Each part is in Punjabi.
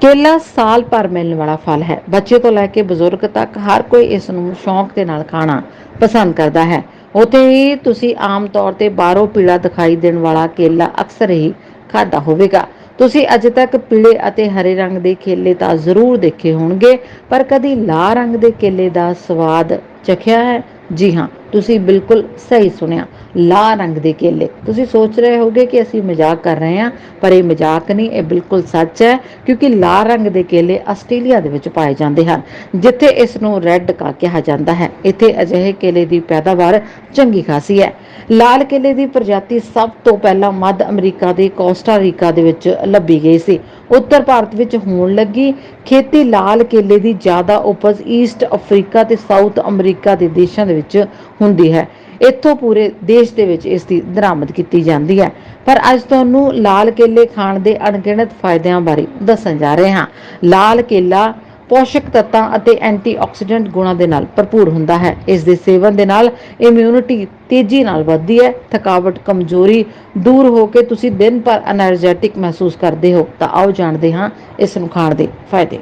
ਕੇਲਾ ਸਾਲ ਭਰ ਮਿਲਣ ਵਾਲਾ ਫਲ ਹੈ। ਬੱਚੇ ਤੋਂ ਲੈ ਕੇ ਬਜ਼ੁਰਗ ਤੱਕ ਹਰ ਕੋਈ ਇਸ ਨੂੰ ਸ਼ੌਂਕ ਦੇ ਨਾਲ ਖਾਣਾ ਪਸੰਦ ਕਰਦਾ ਹੈ। ਉਤੇ ਹੀ ਤੁਸੀਂ ਆਮ ਤੌਰ ਤੇ ਬਾਹਰੋਂ ਪੀਲਾ ਦਿਖਾਈ ਦੇਣ ਵਾਲਾ ਕੇਲਾ ਅਕਸਰ ਹੀ ਖਾਦਾ ਹੋਵੇਗਾ। ਤੁਸੀਂ ਅਜੇ ਤੱਕ ਪੀਲੇ ਅਤੇ ਹਰੇ ਰੰਗ ਦੇ ਕੇਲੇ ਤਾਂ ਜ਼ਰੂਰ ਦੇਖੇ ਹੋਣਗੇ, ਪਰ ਕਦੀ ਲਾਲ ਰੰਗ ਦੇ ਕੇਲੇ ਦਾ ਸਵਾਦ ਚਖਿਆ ਹੈ? ਜੀ ਹਾਂ, ਤੁਸੀਂ ਬਿਲਕੁਲ ਸਹੀ ਸੁਣਿਆ। ਲਾਲ ਰੰਗ ਦੇ ਕੇਲੇ। ਤੁਸੀਂ ਸੋਚ ਰਹੇ ਹੋਗੇ ਕਿ ਅਸੀਂ ਮਜ਼ਾਕ ਕਰ ਰਹੇ ਹਾਂ, ਪਰ ਇਹ ਮਜ਼ਾਕ ਨਹੀਂ, ਇਹ ਬਿਲਕੁਲ ਸੱਚ ਹੈ, ਕਿਉਂਕਿ ਲਾਲ ਰੰਗ ਦੇ ਕੇਲੇ ਆਸਟ੍ਰੇਲੀਆ ਦੇ ਵਿੱਚ ਪਾਏ ਜਾਂਦੇ ਹਨ, ਜਿੱਥੇ ਇਸ ਨੂੰ ਰੈੱਡ ਕਾ ਕਿਹਾ ਜਾਂਦਾ ਹੈ। ਇੱਥੇ ਅਜਿਹੇ ਕੇਲੇ ਦੀ ਪੈਦਾਵਾਰ ਚੰਗੀ ਖਾਸੀ ਹੈ। ਲਾਲ ਕੇਲੇ ਦੀ ਪ੍ਰਜਾਤੀ ਸਭ ਤੋਂ ਪਹਿਲਾਂ ਮੱਧ ਅਮਰੀਕਾ ਦੇ ਕੋਸਟਾ ਰੀਕਾ ਦੇ ਵਿੱਚ ਲੱਭੀ ਗਈ ਸੀ। ਉੱਤਰ ਭਾਰਤ ਵਿੱਚ ਹੋਣ ਲੱਗੀ ਖੇਤੀ ਲਾਲ ਕੇਲੇ ਦੀ ਜ਼ਿਆਦਾ ਉਪਜ ਈਸਟ ਅਫਰੀਕਾ ਤੇ ਸਾਊਥ ਅਮਰੀਕਾ ਦੇ ਦੇਸ਼ਾਂ ਦੇ ਵਿੱਚ ਹੁੰਦੀ ਹੈ। ਇੱਥੋਂ ਪੂਰੇ ਦੇਸ਼ ਦੇ ਵਿੱਚ ਇਸ ਦੀ ਦਰਾਮਦ ਕੀਤੀ ਜਾਂਦੀ ਹੈ। ਪਰ ਅੱਜ ਤੁਹਾਨੂੰ ਲਾਲ ਕੇਲੇ ਖਾਣ ਦੇ ਅਣਗਿਣਤ ਫਾਇਦਿਆਂ ਬਾਰੇ ਦੱਸਣ ਜਾ ਰਹੇ ਹਾਂ। ਲਾਲ ਕੇਲਾ ਪੋਸ਼ਕ ਤੱਤਾਂ ਅਤੇ ਐਂਟੀਆਕਸੀਡੈਂਟ ਗੁਣਾਂ ਦੇ ਨਾਲ ਭਰਪੂਰ ਹੁੰਦਾ ਹੈ। ਇਸ ਦੇ ਸੇਵਨ ਦੇ ਨਾਲ ਇਮਿਊਨਿਟੀ ਤੇਜ਼ੀ ਨਾਲ ਵੱਧਦੀ ਹੈ। ਥਕਾਵਟ, ਕਮਜ਼ੋਰੀ ਦੂਰ ਹੋ ਕੇ ਤੁਸੀਂ ਦਿਨ ਭਰ એનર્ਜੈਟਿਕ ਮਹਿਸੂਸ ਕਰਦੇ ਹੋ। ਤਾਂ ਆਓ ਜਾਣਦੇ ਹਾਂ ਇਸ ਨੂੰ ਖਾਣ ਦੇ ਫਾਇਦੇ।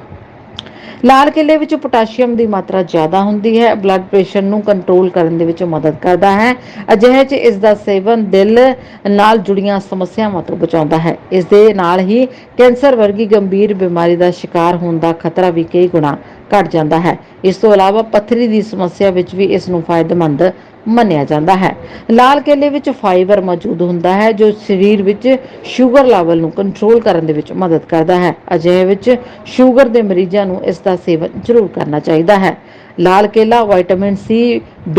ਲਾਲ ਕੇਲੇ ਵਿੱਚ ਪੋਟਾਸ਼ੀਅਮ ਦੀ ਮਾਤਰਾ ਜ਼ਿਆਦਾ ਹੁੰਦੀ ਹੈ ਬਲੱਡ ਪ੍ਰੈਸ਼ਰ ਨੂੰ ਕੰਟਰੋਲ ਕਰਨ ਦੇ ਵਿੱਚ ਮਦਦ ਕਰਦਾ ਹੈ। ਅਜਿਹੇ 'ਚ ਇਸ ਦਾ ਸੇਵਨ ਦਿਲ ਨਾਲ ਜੁੜੀਆਂ ਸਮੱਸਿਆਵਾਂ ਤੋਂ ਬਚਾਉਂਦਾ ਹੈ। ਇਸ ਦੇ ਨਾਲ ਹੀ ਕੈਂਸਰ ਵਰਗੀ ਗੰਭੀਰ ਬਿਮਾਰੀ ਦਾ ਸ਼ਿਕਾਰ ਹੋਣ ਦਾ ਖਤਰਾ ਵੀ ਕਈ ਗੁਣਾ ਘਟ ਜਾਂਦਾ ਹੈ। ਇਸ ਤੋਂ ਇਲਾਵਾ ਪੱਥਰੀ ਦੀ ਸਮੱਸਿਆ ਵਿੱਚ ਵੀ ਇਸ ਨੂੰ ਫਾਇਦੇਮੰਦ ਮੰਨਿਆ ਜਾਂਦਾ ਹੈ। ਲਾਲ ਕੇਲੇ ਵਿੱਚ ਫਾਈਬਰ ਮੌਜੂਦ ਹੁੰਦਾ ਹੈ, ਜੋ ਸਰੀਰ ਵਿੱਚ ਸ਼ੂਗਰ ਲੈਵਲ ਨੂੰ ਕੰਟਰੋਲ ਕਰਨ ਦੇ ਵਿੱਚ ਮਦਦ ਕਰਦਾ ਹੈ। ਅਜਿਹੇ ਵਿੱਚ ਸ਼ੂਗਰ ਦੇ ਮਰੀਜ਼ਾਂ ਨੂੰ ਇਸ ਦਾ ਸੇਵਨ ਜ਼ਰੂਰ ਕਰਨਾ ਚਾਹੀਦਾ ਹੈ। ਲਾਲ ਕੇਲਾ ਵਿਟਾਮਿਨ ਸੀ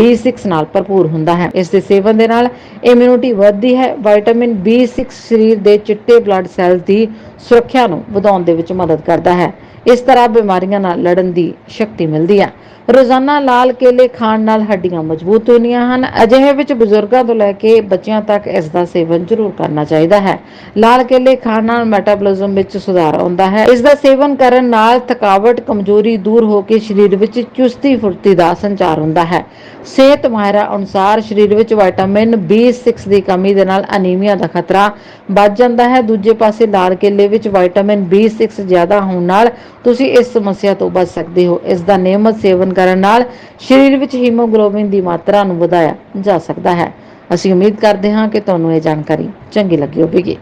B6 ਨਾਲ ਭਰਪੂਰ ਹੁੰਦਾ ਹੈ। ਇਸ ਦੇ ਸੇਵਨ ਦੇ ਨਾਲ ਇਮਿਊਨਿਟੀ ਵੱਧਦੀ ਹੈ। ਵਿਟਾਮਿਨ B6 ਸਰੀਰ ਦੇ ਚਿੱਟੇ ਬਲੱਡ ਸੈੱਲ ਦੀ ਸੁਰੱਖਿਆ ਨੂੰ ਵਧਾਉਣ ਦੇ ਵਿੱਚ ਮਦਦ ਕਰਦਾ ਹੈ। ਇਸ ਤਰ੍ਹਾਂ ਬਿਮਾਰੀਆਂ ਨਾਲ ਲੜਨ ਦੀ ਸ਼ਕਤੀ ਮਿਲਦੀ ਹੈ। ਰੋਜ਼ਾਨਾ ਲਾਲ ਕੇਲੇ ਖਾਣ ਨਾਲ ਹੱਡੀਆਂ ਮਜ਼ਬੂਤ ਹੁੰਦੀਆਂ ਹਨ। ਅਜਿਹੇ ਵਿੱਚ ਬਜ਼ੁਰਗਾਂ ਤੋਂ ਲੈ ਕੇ ਬੱਚਿਆਂ ਤੱਕ ਇਸ ਦਾ ਸੇਵਨ ਜ਼ਰੂਰ ਕਰਨਾ ਚਾਹੀਦਾ ਹੈ। ਲਾਲ ਕੇਲੇ ਖਾਣ ਨਾਲ ਮੈਟਾਬੋਲਿਜ਼ਮ ਵਿੱਚ ਸੁਧਾਰ ਆਉਂਦਾ ਹੈ। ਇਸ ਦਾ ਸੇਵਨ ਕਰਨ ਨਾਲ ਥਕਾਵਟ, ਕਮਜ਼ੋਰੀ ਦੂਰ ਹੋ ਕੇ ਸਰੀਰ ਵਿੱਚ ਚੁਸਤੀ ਫੁਰਤੀ ਦਾ ਸੰਚਾਰ ਹੁੰਦਾ ਹੈ। ਸਿਹਤ ਮਾਹਿਰਾਂ ਅਨੁਸਾਰ ਸਰੀਰ ਵਿੱਚ ਵਿਟਾਮਿਨ B6 ਦੀ ਕਮੀ ਦੇ ਨਾਲ ਅਨੀਮੀਆ ਦਾ ਖਤਰਾ ਵੱਧ ਜਾਂਦਾ ਹੈ। ਦੂਜੇ ਪਾਸੇ ਲਾਲ ਕੇਲੇ ਵਿੱਚ ਵਿਟਾਮਿਨ B6 ਜ਼ਿਆਦਾ ਹੋਣ ਨਾਲ ਤੁਸੀਂ ਇਸ ਸਮੱਸਿਆ ਤੋਂ ਬਚ ਸਕਦੇ ਹੋ। ਇਸ ਦਾ ਨਿਯਮਤ ਸੇਵਨ ਕਰਨ ਨਾਲ ਸਰੀਰ ਵਿੱਚ ਹੀਮੋਗਲੋਬਿਨ ਦੀ ਮਾਤਰਾ ਨੂੰ ਵਧਾਇਆ ਜਾ ਸਕਦਾ ਹੈ। ਅਸੀਂ ਉਮੀਦ ਕਰਦੇ ਹਾਂ ਕਿ ਤੁਹਾਨੂੰ ਇਹ ਜਾਣਕਾਰੀ ਚੰਗੀ ਲੱਗੀ ਹੋਵੇਗੀ।